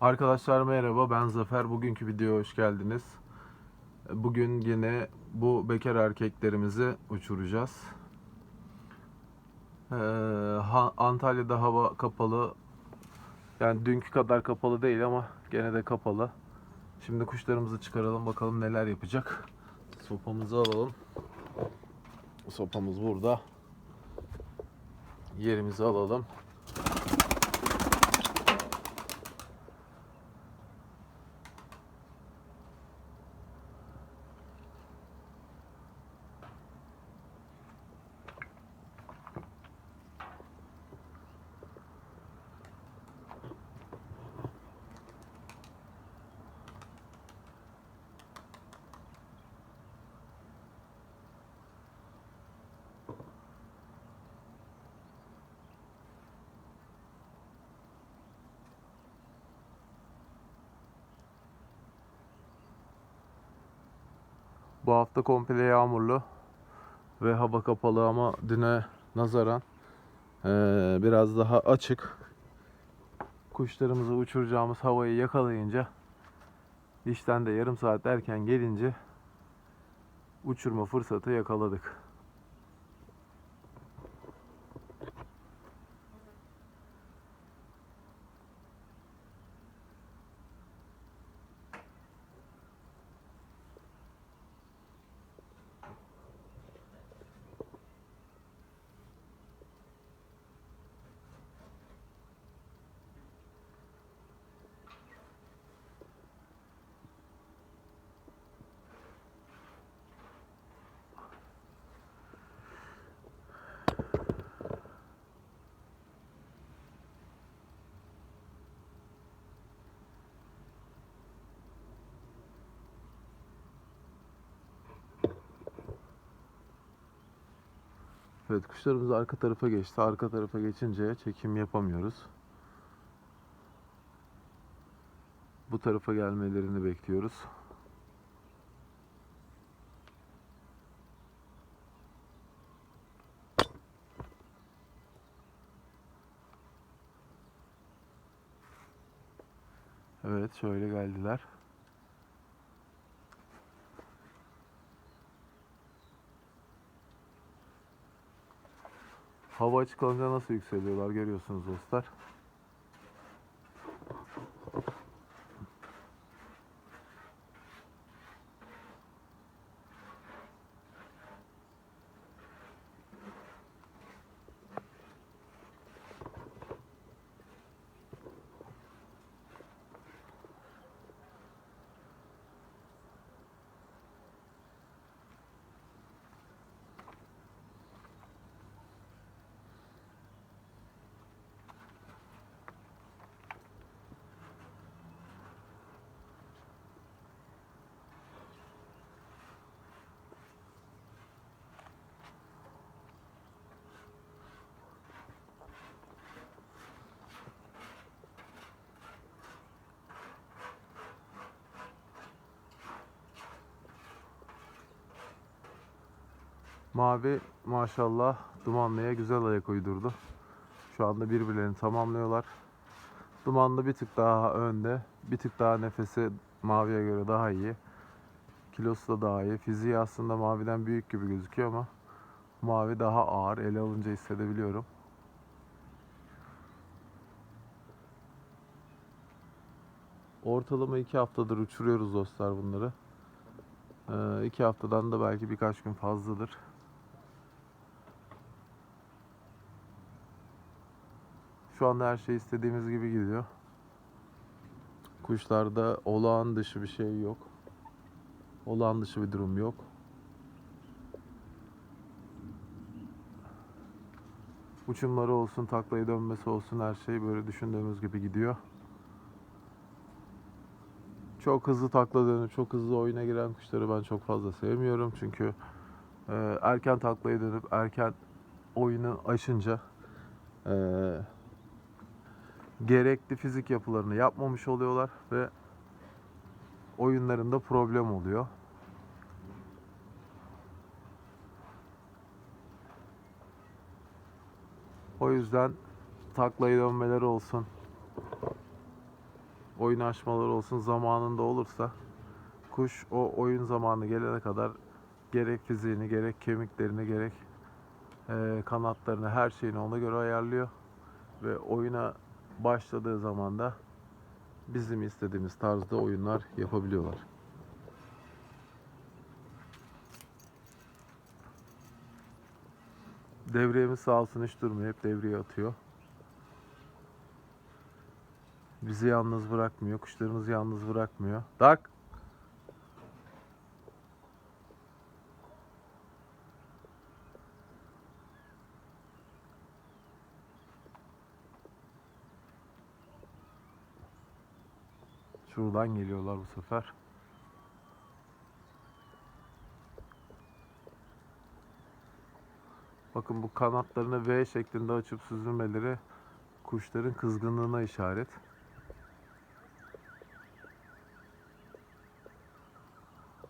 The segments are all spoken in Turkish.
Arkadaşlar merhaba ben Zafer. Bugünkü videoya hoş geldiniz. Bugün yine bu bekar erkeklerimizi uçuracağız. Ee, Antalya'da hava kapalı. Yani dünkü kadar kapalı değil ama gene de kapalı. Şimdi kuşlarımızı çıkaralım bakalım neler yapacak. Sopamızı alalım. Sopamız burada. Yerimizi alalım. Bu hafta komple yağmurlu ve hava kapalı ama düne nazaran eee, biraz daha açık. Kuşlarımızı uçuracağımız havayı yakalayınca işten de yarım saat erken gelince uçurma fırsatı yakaladık. Evet kuşlarımız arka tarafa geçti. Arka tarafa geçince çekim yapamıyoruz. Bu tarafa gelmelerini bekliyoruz. Evet şöyle geldiler. Hava açık olunca nasıl yükseliyorlar görüyorsunuz dostlar. Mavi maşallah Dumanlı'ya güzel ayak uydurdu. Şu anda birbirlerini tamamlıyorlar. Dumanlı bir tık daha önde. Bir tık daha nefesi Mavi'ye göre daha iyi. Kilosu da daha iyi. Fiziği aslında Mavi'den büyük gibi gözüküyor ama Mavi daha ağır. Ele alınca hissedebiliyorum. Ortalama iki haftadır uçuruyoruz dostlar bunları. Ee, iki haftadan da belki birkaç gün fazladır. Şu anda her şey istediğimiz gibi gidiyor. Kuşlarda olağan dışı bir şey yok. Olağan dışı bir durum yok. Uçumları olsun, taklayı dönmesi olsun her şey böyle düşündüğümüz gibi gidiyor. Çok hızlı takla dönüp çok hızlı oyuna giren kuşları ben çok fazla sevmiyorum. Çünkü e, erken taklaya dönüp erken oyunu aşınca e, gerekli fizik yapılarını yapmamış oluyorlar ve oyunlarında problem oluyor. O yüzden taklayı dönmeleri olsun. oyun açmaları olsun zamanında olursa kuş o oyun zamanı gelene kadar gerek fiziğini gerek kemiklerini gerek kanatlarını her şeyini ona göre ayarlıyor ve oyuna başladığı zaman da bizim istediğimiz tarzda oyunlar yapabiliyorlar. Devriyemiz sağ olsun hiç durmuyor. Hep devreye atıyor. Bizi yalnız bırakmıyor. Kuşlarımızı yalnız bırakmıyor. Dark. Şuradan geliyorlar bu sefer. Bakın bu kanatlarını V şeklinde açıp süzülmeleri kuşların kızgınlığına işaret.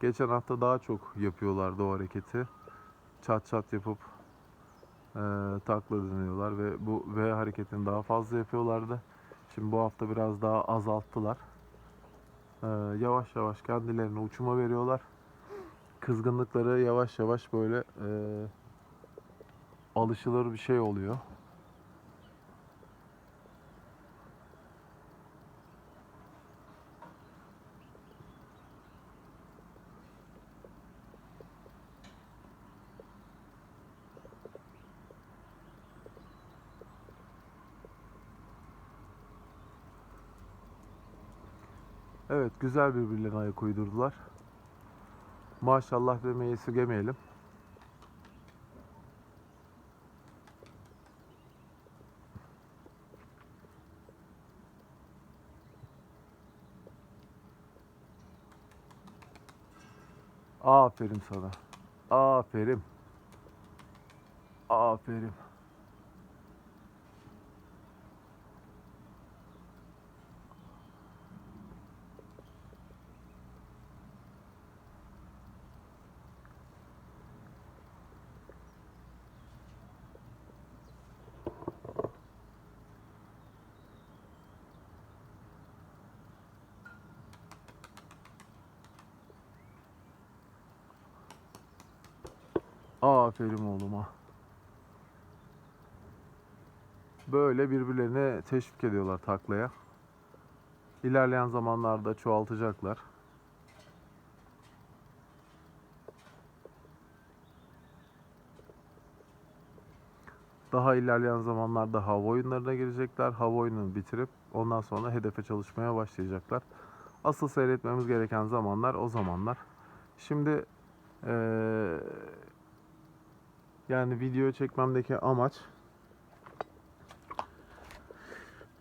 Geçen hafta daha çok yapıyorlardı o hareketi. Çat çat yapıp eee takla dönüyorlar ve bu V hareketini daha fazla yapıyorlardı. Şimdi bu hafta biraz daha azalttılar. Eee, yavaş yavaş kendilerine uçuma veriyorlar. Kızgınlıkları yavaş yavaş böyle eee alışılır bir şey oluyor. Evet, güzel birbirlerine ayak uydurdular. Maşallah demeyi esirgemeyelim. Aferin sana. Aferin. Aferin. Aferin oğluma. Böyle birbirlerine teşvik ediyorlar taklaya. İlerleyen zamanlarda çoğaltacaklar. Daha ilerleyen zamanlarda hava oyunlarına girecekler. Hava oyununu bitirip ondan sonra hedefe çalışmaya başlayacaklar. Asıl seyretmemiz gereken zamanlar o zamanlar. Şimdi eee yani video çekmemdeki amaç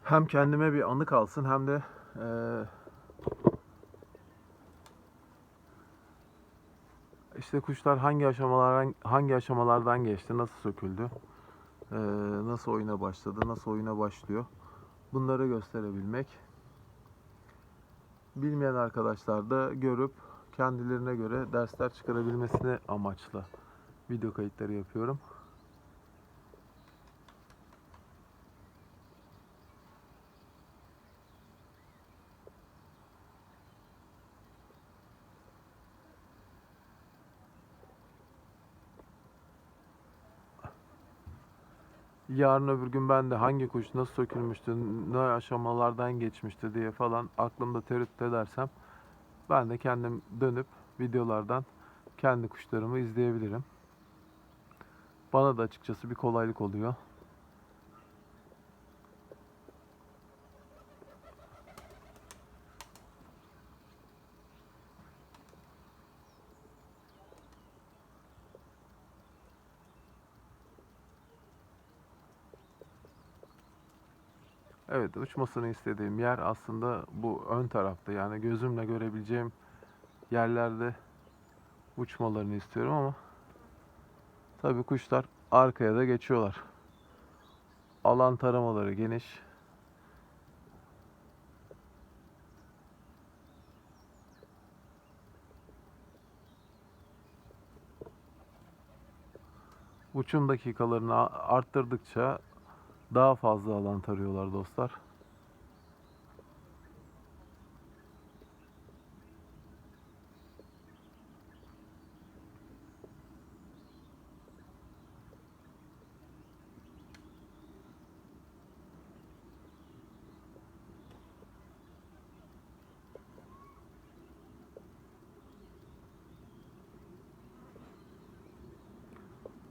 hem kendime bir anı kalsın hem de eee, işte kuşlar hangi aşamalardan hangi aşamalardan geçti, nasıl söküldü, eee, nasıl oyuna başladı, nasıl oyuna başlıyor. Bunları gösterebilmek. Bilmeyen arkadaşlar da görüp kendilerine göre dersler çıkarabilmesini amaçla video kayıtları yapıyorum. Yarın öbür gün ben de hangi kuş nasıl sökülmüştü, ne aşamalardan geçmişti diye falan aklımda tereddüt edersem ben de kendim dönüp videolardan kendi kuşlarımı izleyebilirim. Bana da açıkçası bir kolaylık oluyor. Evet, uçmasını istediğim yer aslında bu ön tarafta. Yani gözümle görebileceğim yerlerde uçmalarını istiyorum ama tabii kuşlar arkaya da geçiyorlar. Alan taramaları geniş. Uçum dakikalarını arttırdıkça daha fazla alan tarıyorlar dostlar.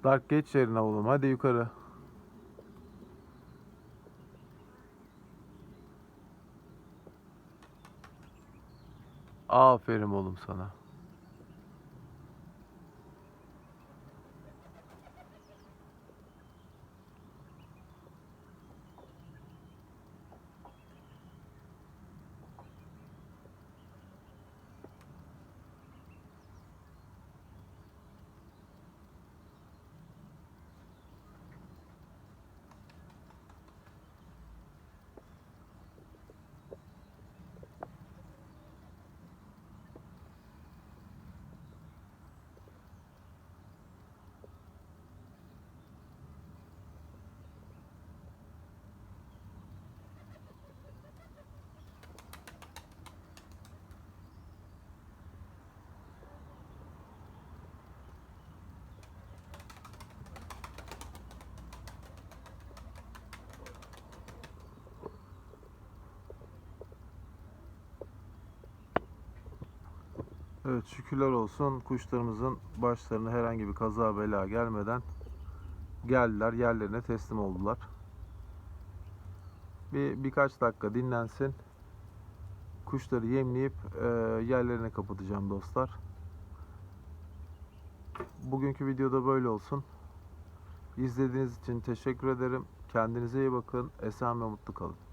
Dark geç yerine oğlum hadi yukarı. Aferin oğlum sana. Evet şükürler olsun kuşlarımızın başlarına herhangi bir kaza bela gelmeden geldiler yerlerine teslim oldular. Bir birkaç dakika dinlensin. Kuşları yemleyip e, yerlerine kapatacağım dostlar. Bugünkü videoda böyle olsun. İzlediğiniz için teşekkür ederim. Kendinize iyi bakın. Esen ve mutlu kalın.